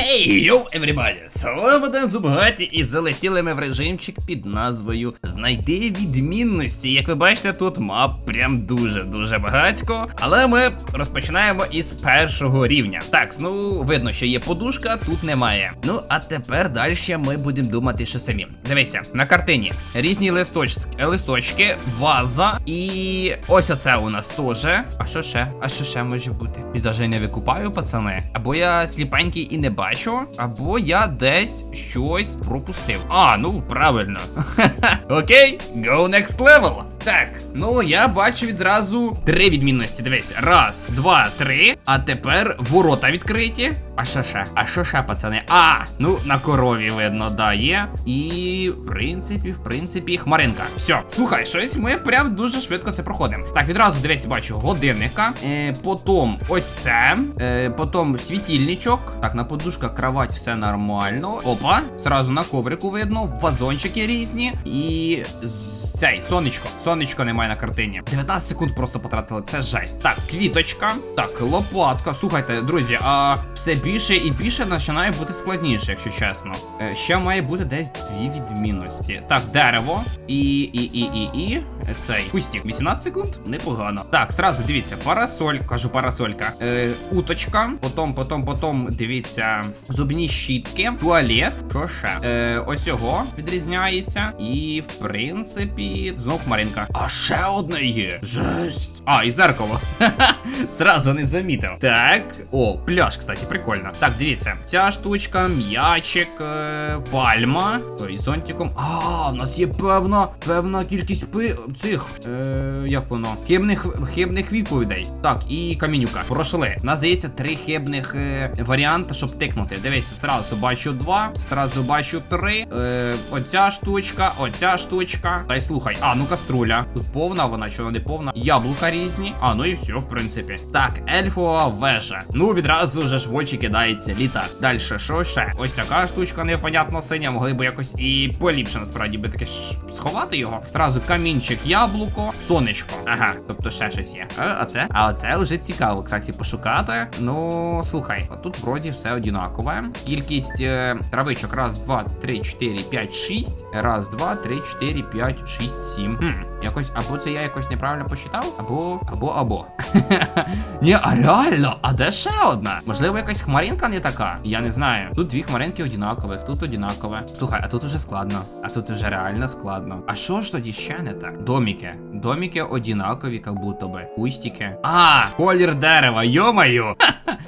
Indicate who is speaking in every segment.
Speaker 1: Хей, йоу, вами Ден Зубгаті і залетіли ми в режимчик під назвою Знайди відмінності. Як ви бачите, тут мап прям дуже-дуже багатько. Але ми розпочинаємо із першого рівня. Так, ну видно, що є подушка, тут немає. Ну, а тепер далі ми будемо думати, що самі. Дивися, на картині різні листочки, листочки, ваза і ось оце у нас теж. А що ще? А що ще може бути? І навіть не викупаю, пацани. Або я сліпенький і не бачу, або я десь щось пропустив. А, ну правильно. Окей, go next level. Так, ну я бачу відразу три відмінності. Дивись, раз, два, три. А тепер ворота відкриті. А що ще? А що ще, пацани? А, ну на корові видно, да, є. І в принципі, в принципі, хмаринка. Все, слухай, щось ми прям дуже швидко це проходимо. Так, відразу дивись, бачу годинника. Е, потім ось це. Е, потім світильничок. Так, на подушках кровать, все нормально. Опа, зразу на коврику видно, вазончики різні. І. цей сонечко. Сонечко немає на картині. 19 секунд просто потратили. Це жесть. Так, квіточка. Так, лопатка. Слухайте, друзі, а все більше і більше починає бути складніше, якщо чесно. Е, ще має бути десь дві відмінності. Так, дерево. І. і, і, і, і. Цей кустик. 18 секунд? Непогано. Так, сразу дивіться, парасоль, кажу парасолька. Е, уточка. Потім, потім, потім, дивіться, зубні щітки, туалет. Що ще? Е, ось його відрізняється. І, в принципі, знов хмаринка. А ще одне є. Жесть. А, і зеркало. Ха-ха. Сразу не замітив. Так. О, пляж, кстати, прикольно. Так, дивіться. Ця штучка, м'ячик, е, пальма. Ой, зонтиком. А, у нас є певна, певна кількість пи цих. Е, як воно? Хибних, хибних відповідей. Так, і камінюка. Прошли. У нас здається три хибних е, варіанти, щоб тикнути. Дивіться, сразу бачу два, сразу бачу три. Е, оця штучка, оця штучка. Та й слухай. А, ну каструля. Тут повна вона, чи не повна. Яблука різні. А, ну і все, в принципі. Так, ельфова вежа. Ну, відразу же ж в очі кидається літак. Далі, що ще? Ось така штучка непонятно синя. Могли б якось і поліпше, насправді, би таке сховати його. Зразу камінчик, яблуко, сонечко. Ага, тобто ще щось є. А, а це? А оце вже цікаво, кстати, пошукати. Ну, слухай, тут вроді все однакове. Кількість е, травичок. Раз, два, три, чотири, п'ять, шість. Раз, два, три, чотири, п'ять, шість, сім. Хм, якось, або це я якось неправильно посчитав, або, або, або. Ні, а реально, а де ще одна? Можливо, якась хмаринка не така? Я не знаю. Тут дві хмаринки однакових, тут однакове. Слухай, а тут уже складно. А тут уже реально складно. А що ж тоді ще не так? Доміки. Доміки однакові, як будто би. Кустики. А, колір дерева, йомаю.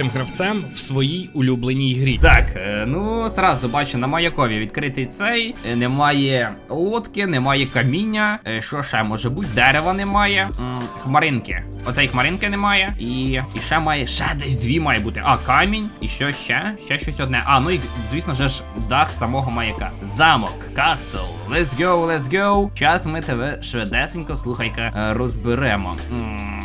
Speaker 2: гравцем в своїй улюбленій грі.
Speaker 1: Так, е, ну сразу бачу на маякові відкритий цей. е, Немає лодки, немає каміння. Е, Що ще може бути? Дерева немає. М, Хмаринки. Оцей хмаринки немає. І, і ще має ще десь дві має бути. А, камінь. І що ще? Ще щось одне. А, ну і звісно ж, дах самого маяка. Замок, кастл. Let's go, let's go. Час ми тебе швидесенько, слухай-ка, розберемо. М,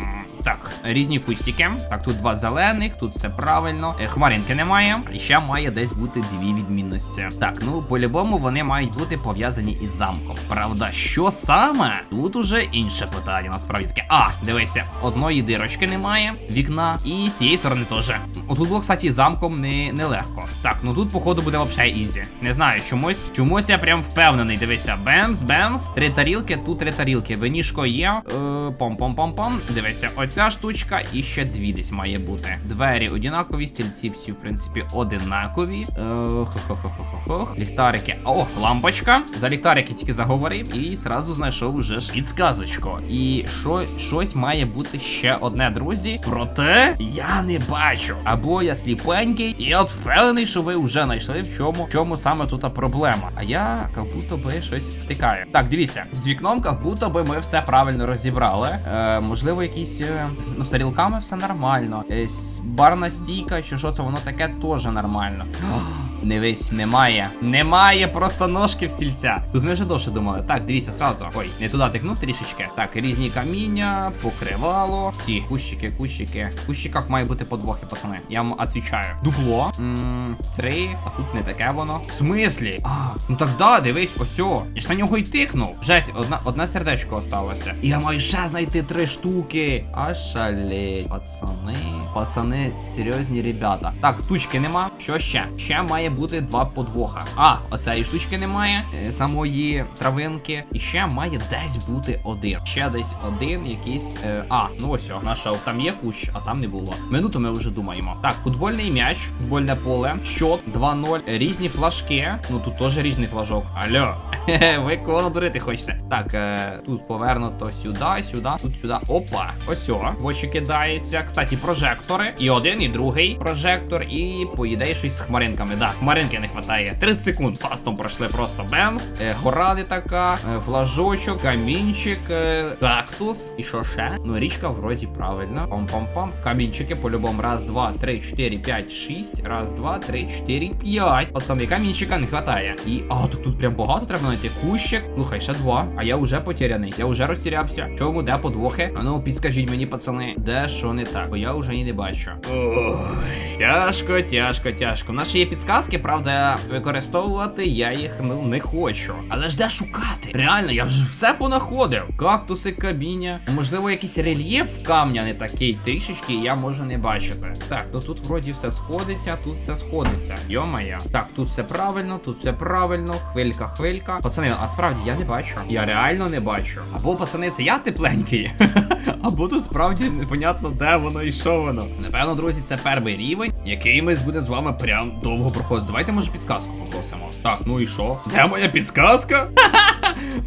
Speaker 1: так, різні кустики. Так, тут два зелених, тут все правильно. Е, Хмаринки немає. І ще має десь бути дві відмінності. Так, ну по-любому вони мають бути пов'язані із замком. Правда, що саме? Тут уже інше питання. Насправді таке. А, дивися, одної дирочки немає, вікна, і з цієї сторони теж. Отут було, кстати, замком не, нелегко. Так, ну тут, походу, буде взагалі ізі. Не знаю, чомусь. Чомусь я прям впевнений. Дивися, бемс, бемс. Три тарілки, тут три тарілки. Винішко є. Е, Пом-пом-пом-пом. Дивися, оця оця штучка і ще дві десь має бути. Двері однакові, стільці всі, в принципі, одинакові. Е. Ліхтарики. О, лампочка. За ліхтарики тільки заговорив і зразу знайшов уже ж підсказочку. І що, щось має бути ще одне, друзі. Проте я не бачу. Або я сліпенький, і от впевнений, що ви вже знайшли в чому, в чому саме тут проблема. А я як будто би щось втикаю. Так, дивіться, з вікном, як будто би ми все правильно розібрали. Е, можливо, якісь е, ну, з тарілками все нормально. Барна стійка, чи що це воно таке, теж нормально. Не весь, немає. Немає просто ножки в стільця. Тут ми вже довше думали. Так, дивіться, сразу. Ой, не туди тикнув трішечки. Так, різні каміння, покривало. Ті, кущики, кущики. В кущиках має бути подвохи, пацани. Я вам отвічаю. Дупло. м три. А тут не таке воно. В смислі? А, ну так да, дивись, ось. о. Я ж на нього й тикнув. Жесть, одна, одне сердечко осталося. І я маю ще знайти три штуки. А шалеть, пацани. Пацани, серйозні ребята. Так, тучки нема. Що ще? Ще має бути два подвоха. А, оцеї штучки немає. е, Самої травинки. І ще має десь бути один. Ще десь один якийсь. Е, а, ну ось о, нашов. Там є кущ, а там не було. Минуту ми вже думаємо. Так, футбольний м'яч, футбольне поле, щот 2-0, різні флажки. Ну тут теж різний флажок. Алло. Ви кого дурити хочете? Так, е, тут повернуто сюди, сюди, тут сюди. Опа. Ось о, в очі кидається. Кстати, прожектори. І один, і другий прожектор, і по ідеї щось з хмаринками. Да, хмаринки не вистачає. 30 секунд фастом пройшли просто бемс. Е, гора така, е, флажочок, камінчик, е, кактус. І що ще? Ну, річка вроді правильно. Пам-пам-пам. Камінчики по-любому. Раз, два, три, чотири, п'ять, шість. Раз, два, три, чотири, п'ять. Пацани, камінчика не вистачає. І. А, так тут прям багато треба знайти. Кущик. Слухай, ще два. А я вже потеряний. Я вже розтірявся. Чому, де подвохи? А ну, підскажіть мені, пацани, де що не так? Бо я вже і не бачу. Ой, тяжко, тяжко, тяжко. У нас ще є підсказки, правда, використовувати я їх ну не хочу. Але ж де шукати? Реально, я вже все понаходив. Кактуси, каміння. Можливо, якийсь рельєф камня не такий трішечки, я можу не бачити. Так, ну тут вроді все сходиться, тут все сходиться. Йо-моє. Так, тут все правильно, тут все правильно. Хвилька, хвилька. Пацани, а справді я не бачу. Я реально не бачу. Або пацани, це я тепленький. Або тут справді непонятно, де воно і що воно. Напевно, друзі, це перший рівень, який ми будемо з вами прям довго проходити. Давайте, може, підсказку попросимо. Так, ну і що? Де моя підсказка?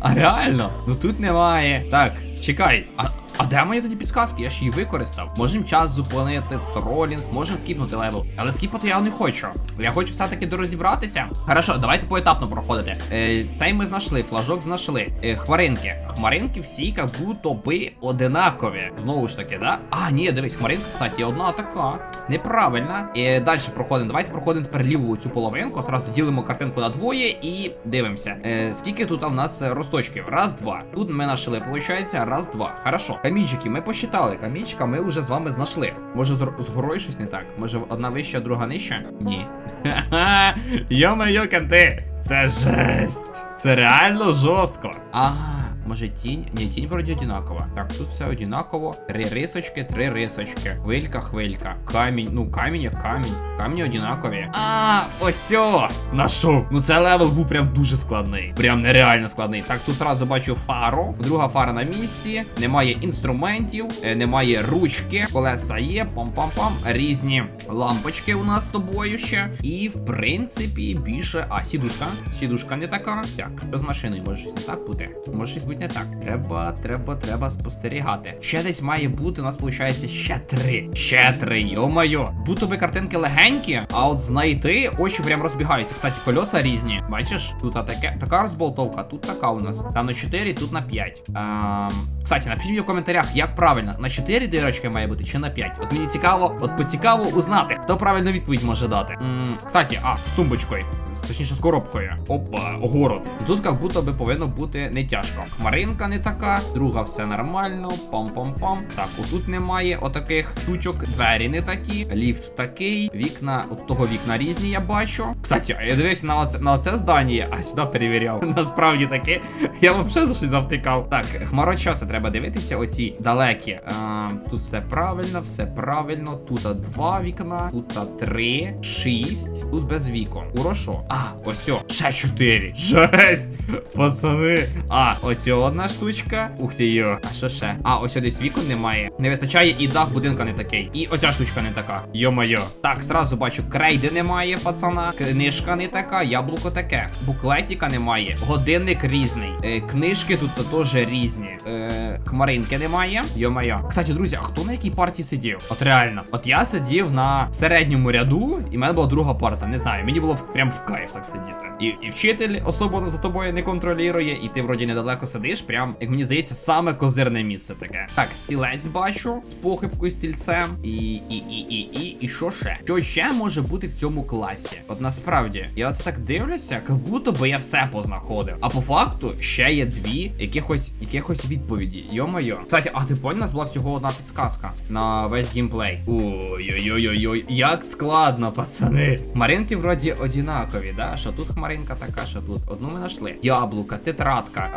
Speaker 1: А реально? Ну тут немає. Так, чекай. А. А де мої тоді підсказки? Я ж її використав. Можемо час зупинити, тролінг, можемо скіпнути левел. Але скіпати я не хочу. Я хочу все-таки дорозібратися. Хорошо, давайте поетапно проходити. Е, цей ми знайшли, флажок знайшли. Е, хмаринки. Хмаринки всі як будто би одинакові. Знову ж таки, да? А, ні, дивись, хмаринка, кстати, одна така. Неправильна. І далі проходимо. Давайте проходимо тепер ліву цю половинку. Зразу ділимо картинку на двоє і дивимося. Е, скільки тут у нас е, росточків? Раз, два. Тут ми знайшли, виходить, раз, два. Хорошо. Камінчики, ми посчитали. Камінчика ми вже з вами знайшли. Може, з, горою щось не так? Може, одна вища, друга нижча? Ні. Ха-ха! Йо-моє, канти! Це жесть! Це реально жорстко. Ага. Може тінь? Ні, тінь вроді одинакова. Так, тут все одинаково. Три рисочки, три рисочки. Хвилька, хвилька. Камінь. Ну, камінь як камінь. Камні одинакові. А, ось о! Нашов. Ну це левел був прям дуже складний. Прям нереально складний. Так, тут зразу бачу фару. Друга фара на місці. Немає інструментів, е, немає ручки. Колеса є. Пам-пам-пам. Різні лампочки у нас з тобою ще. І в принципі більше. А, сідушка. Сідушка не така. Так, що з машиною може щось не так бути? Може щось бути не так. Треба, треба, треба спостерігати. Ще десь має бути, у нас виходить ще три. Ще три, йо-моє. Будто би картинки легенькі, а от знайти очі прям розбігаються. Кстати, кольоса різні. Бачиш? Тут таке, така розболтовка, тут така у нас. Там на 4, тут на 5. Ем, кстати, напишіть мені в коментарях, як правильно, на 4 дирочки має бути чи на 5. От мені цікаво, от поцікаво узнати, хто правильну відповідь може дати. М, кстати, а, з тумбочкою. Точніше, з коробкою. Опа, город. Тут як будто би повинно бути не тяжко. Хмаринка не така, друга все нормально. Пам-пам-пам. Так, отут немає отаких штучок. Двері не такі, ліфт такий, вікна, от того вікна різні, я бачу. Кстати, я дивився на оце, на оце здання, а сюди перевіряв. Насправді таке. Я взагалі за щось завтикав. Так, хмарочоси треба дивитися, оці далекі. А, тут все правильно, все правильно. Тут два вікна, тут три, шість, тут без вікон. Хорошо. А, ось ще чотири. Жесть! Пацани. А, ось Ось одна штучка. Ух ти йо. А що ще? А, ось десь вікон немає. Не вистачає і дах будинка не такий. І оця штучка не така. Йо-моє. Так, зразу бачу, крейди немає, пацана. Книжка не така, яблуко таке. Буклетіка немає. Годинник різний. Е, книжки тут теж різні. Е, хмаринки немає. Йо-моє. Кстати, друзі, а хто на якій партії сидів? От реально. От я сидів на середньому ряду, і в мене була друга парта. Не знаю, мені було прям в кайф так сидіти. І, і вчитель особо за тобою не контролює, і ти вроді недалеко сидиш. Прям, як мені здається, саме козирне місце таке. Так, стілець бачу з похибкою стільцем. І, і, і, і, і, і що ще? Що ще може бути в цьому класі? От насправді, я оце так дивлюся, як будто би я все познаходив. А по факту ще є дві якихось, якихось відповіді. Йо-моє. Кстати, а ти понял, у нас була всього одна підсказка на весь геймплей. Ой-ой-ой-ой, як складно, пацани. Хмаринки вроді одинакові, да? Що тут хмаринка така, що тут. Одну ми знайшли. Яблука, тетрадка.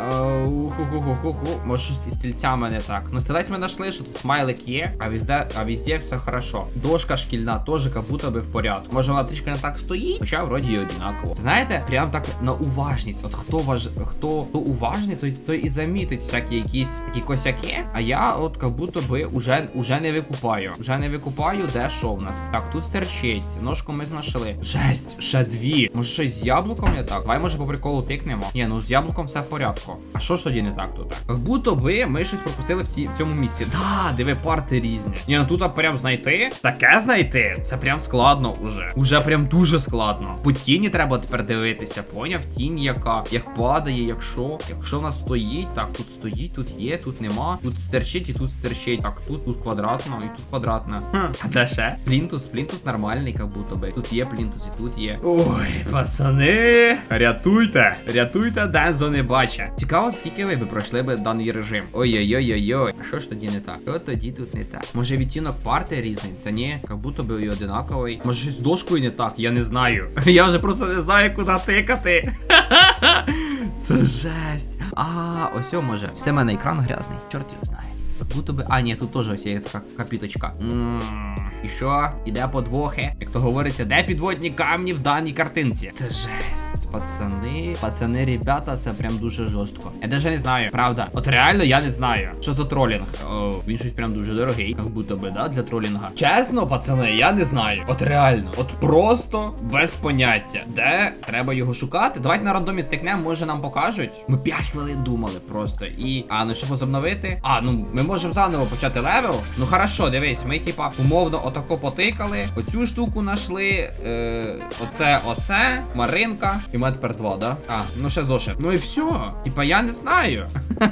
Speaker 1: Може щось із стільцями не так. Ну, стілець ми знайшли, що тут смайлик є, а везде, а везде все хорошо. Дошка шкільна теж як будто би в порядку. Може вона трішки не так стоїть, хоча вроді і одинаково. Знаєте, прям так на уважність. От хто важ, хто, хто уважний, той, той і замітить всякі якісь такі косяки. А я от як будто би уже, уже не викупаю. Уже не викупаю, де що в нас. Так, тут стерчить. Ножку ми знайшли. Жесть, ще дві. Може щось з яблуком не так? Давай, може, по приколу тикнемо. Ні, ну з яблуком все в порядку. А що ж тоді не так тут? Як будто би ми щось пропустили в, ці, в цьому місці. Да, диви, парти різні. Ні, ну тут прям знайти. Таке знайти. Це прям складно уже. Уже прям дуже складно. По тіні треба тепер дивитися. Поняв? Тінь яка, як падає, якщо. Якщо вона стоїть, так, тут стоїть, тут є, тут нема. Тут стерчить і тут стерчить. Так, тут, тут квадратно, і тут квадратно. Хм. А де ще? Плінтус, плінтус нормальний, як будто би. Тут є плінтус, і тут є. Ой, пацани. Рятуйте! Рятуйте, Дензо не бачить. Цікаво, скільки ви би пройшли би даний режим. Ой-ой-ой-ой-ой. А що ж тоді не так? Що тоді тут не так? Може відтінок парти різний? Та ні, як будто би і одинаковий. Може щось з дошкою не так, я не знаю. Я вже просто не знаю, куди тикати. Це жесть. А, ось може. Все мене екран грязний. Чорт його знає. Як будто би. А, ні, тут теж ось є така капіточка. Ммм. І що? Іде подвохи? Як то говориться, де підводні камні в даній картинці? Це жесть, пацани. Пацани, ребята, це прям дуже жорстко. Я даже не знаю, правда. От реально я не знаю. Що за тролінг? О, він щось прям дуже дорогий, як будто би, да, для тролінга. Чесно, пацани, я не знаю. От реально, от просто без поняття. Де треба його шукати? Давайте на рандомі тикнемо, може нам покажуть. Ми 5 хвилин думали просто. І. А, ну що возобновити? А, ну ми можемо заново почати левел. Ну хорошо, дивись, ми типа умовно отако потикали. Оцю штуку знайшли. Е, оце, оце, Маринка. І ми тепер два, да? А, ну ще зошит. Ну і все. Типа я не знаю.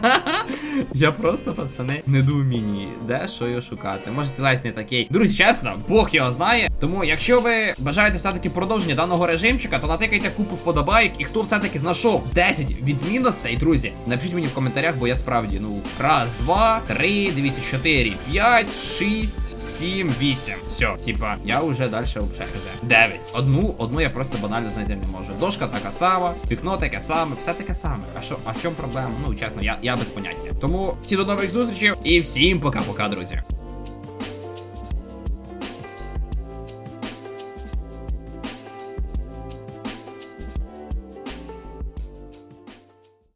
Speaker 1: Я просто, пацани, недоумінні, де що його шукати. Може, цілець не такий. Друзі, чесно, Бог його знає. Тому, якщо ви бажаєте все-таки продовження даного режимчика, то натикайте купу вподобайок. І хто все-таки знайшов 10 відмінностей, друзі, напишіть мені в коментарях, бо я справді, ну, раз, два, три, дивіться, чотири, п'ять, шість, сім, вісім. Все, типа, я вже далі взагалі хз. Дев'ять. Одну, одну я просто банально знайти не можу. Дошка така сама, вікно таке саме, все таке саме. А що, а в чому проблема? Ну, чесно, я, я без поняття. Тому всі до нових зустрічей і всім пока-пока, друзі.